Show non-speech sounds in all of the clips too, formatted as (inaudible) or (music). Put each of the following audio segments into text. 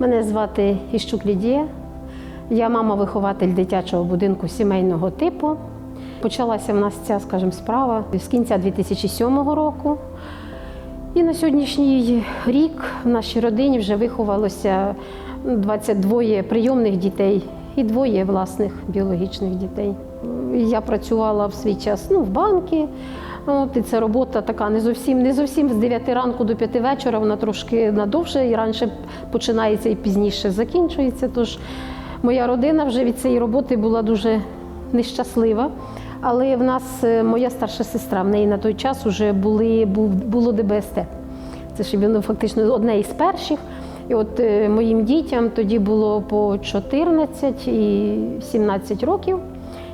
Мене звати Іщук Лідія. Я мама-вихователь дитячого будинку сімейного типу. Почалася в нас ця, скажімо, справа з кінця 2007 року. І на сьогоднішній рік в нашій родині вже виховалося 22 прийомних дітей і двоє власних біологічних дітей. Я працювала в свій час ну, в банки. От, і це робота така не зовсім, не зовсім з 9 ранку до 5 вечора, вона трошки надовше і раніше починається і пізніше закінчується. Тож моя родина вже від цієї роботи була дуже нещаслива. Але в нас е, моя старша сестра, в неї на той час вже були, було ДБСТ. Це ж воно фактично одне із перших. І от е, моїм дітям тоді було по 14 і 17 років.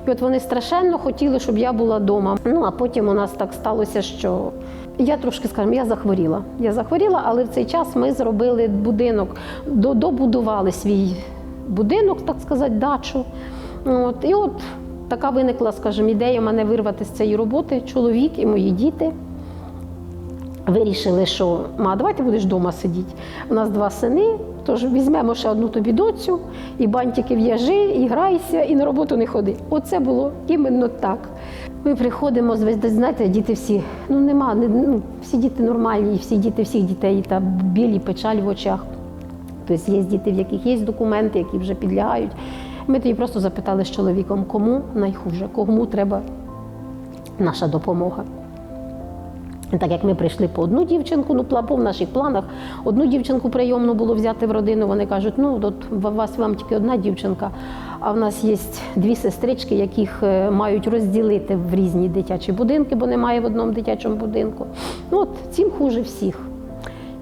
І от вони страшенно хотіли, щоб я була вдома. Ну а потім у нас так сталося, що я трошки скажімо, я захворіла. Я захворіла, але в цей час ми зробили будинок, добудували свій будинок, так сказати, дачу. От, і от така виникла, скажімо, ідея мене вирвати з цієї роботи. Чоловік і мої діти. Вирішили, що ма, давай ти будеш вдома сидіти. У нас два сини, тож візьмемо ще одну тобі доцю, і бантики в'яжи, і грайся, і на роботу не ходи. Оце було іменно так. Ми приходимо, знаєте, діти всі, ну нема, не- ну, всі діти нормальні, всі діти всіх дітей, та білі печаль в очах. Тобто є діти, в яких є документи, які вже підлягають. Ми тоді просто запитали з чоловіком, кому найхуже, кому треба наша допомога. Так як ми прийшли по одну дівчинку, ну по в наших планах одну дівчинку прийомну було взяти в родину. Вони кажуть, ну от у вас вам тільки одна дівчинка, а в нас є дві сестрички, яких е, мають розділити в різні дитячі будинки, бо немає в одному дитячому будинку. Ну от цим хуже всіх.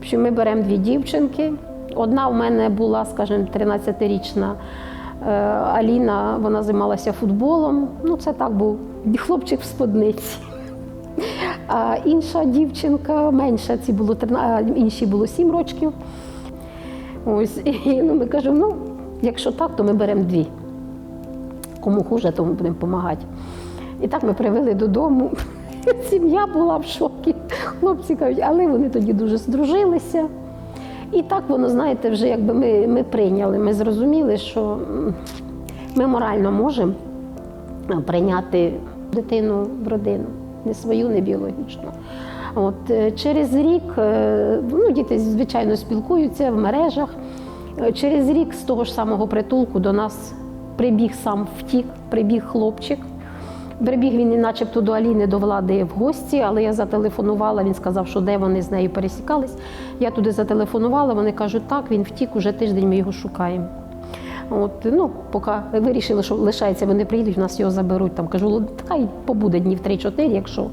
Що ми беремо дві дівчинки. Одна в мене була, скажімо, 13-річна е, Аліна, вона займалася футболом. Ну, це так був хлопчик в сподниці. А інша дівчинка менша, ці було 13, а іншій було 7 років. Ось, і ну, ми кажемо, ну, якщо так, то ми беремо дві. Кому хуже, тому будемо допомагати. І так ми привели додому. (laughs) Сім'я була в шокі. Хлопці кажуть, але вони тоді дуже здружилися. І так воно, знаєте, вже якби ми, ми прийняли, ми зрозуміли, що ми морально можемо прийняти дитину в родину, не свою, не біологічну. От, е, через рік е, ну, діти, звичайно, спілкуються в мережах. Е, Через рік з того ж самого притулку до нас прибіг сам втік, прибіг хлопчик. Прибіг він начебто до Аліни, до влади в гості, але я зателефонувала, він сказав, що де вони з нею пересікались. Я туди зателефонувала, вони кажуть, так, він втік, уже тиждень ми його шукаємо. От, ну, поки вирішили, що лишається, вони приїдуть, в нас його заберуть. Там кажу, «Ну, хай побуде днів 3-4, якщо.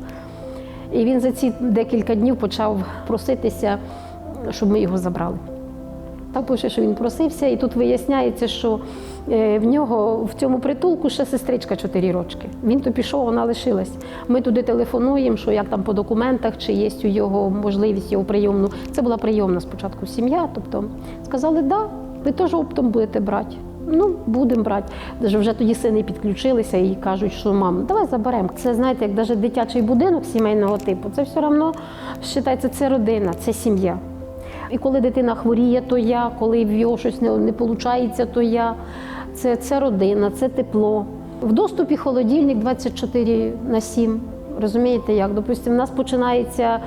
І він за ці декілька днів почав проситися, щоб ми його забрали. Так пише, що він просився, і тут виясняється, що е, в нього в цьому притулку ще сестричка 4 рочки. Він то пішов, вона лишилась. Ми туди телефонуємо, що як там по документах, чи є у його можливість його прийомну. Це була прийомна спочатку сім'я. Тобто сказали, да, ви теж оптом будете брати. Ну, будемо брати. Даже вже тоді сини підключилися і кажуть, що мам, давай заберемо. Це знаєте, як навіть дитячий будинок сімейного типу, це все одно вважається, це родина, це сім'я. І коли дитина хворіє, то я, коли в його щось не, не виходить, то я. Це, це родина, це тепло. В доступі холодильник 24 на 7. Розумієте, як? Допустимо, в нас починається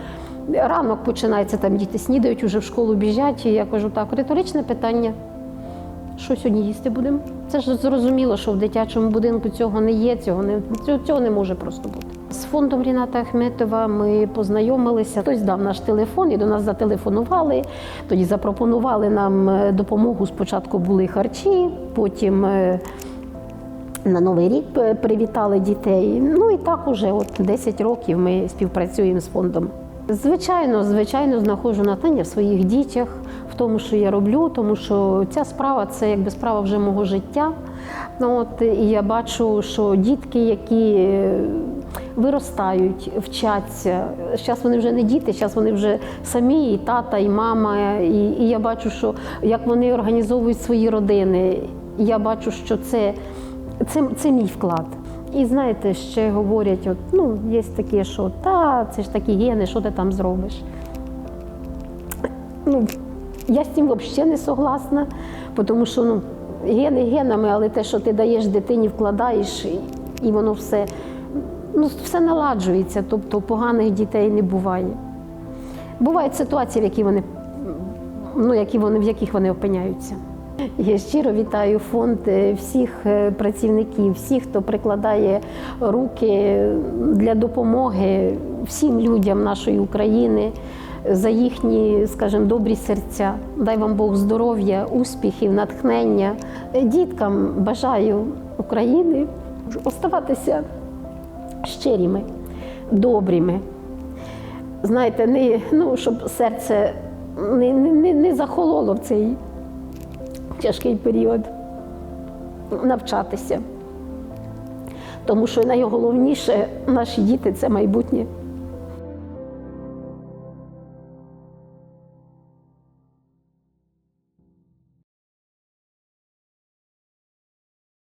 ранок починається, там діти снідають, уже в школу біжать. І я кажу, так, риторичне питання. Що сьогодні їсти будемо? Це ж зрозуміло, що в дитячому будинку цього не є, цього не, цього, не може просто бути. З фондом Ріната Ахметова ми познайомилися. Хтось дав наш телефон і до нас зателефонували. Тоді запропонували нам е, допомогу. Спочатку були харчі, потім е, на Новий рік е, привітали дітей. Ну і так уже от 10 років ми співпрацюємо з фондом. Звичайно, звичайно, знаходжу натхнення в своїх дітях, в тому, що я роблю, тому що ця справа це якби справа вже мого життя. Ну, от, і я бачу, що дітки, які е, виростають, вчаться, зараз вони вже не діти, зараз вони вже самі, і тата, і мама. І, і я бачу, що як вони організовують свої родини. Я бачу, що це, це, це мій вклад. І знаєте, ще говорять, от, ну, є таке, що та, це ж такі гени, що ти там зробиш. Ну, Я з цим взагалі не согласна, тому що ну, гени генами, але те, що ти даєш дитині, вкладаєш, і воно все, ну, все наладжується, тобто поганих дітей не буває. Бувають ситуації, в які вони, ну, які вони, в яких вони опиняються. Я щиро вітаю фонд е, всіх е, працівників, всіх, хто прикладає руки для допомоги всім людям нашої України за їхні, скажімо, добрі серця. Дай вам Бог здоров'я, успіхів, натхнення. Е, Діткам бажаю України оставатися щирими, добрими. Знаєте, не, ну, щоб серце не, не, не, не захололо в цей тяжкий період навчатися. Тому що найголовніше наші діти це майбутнє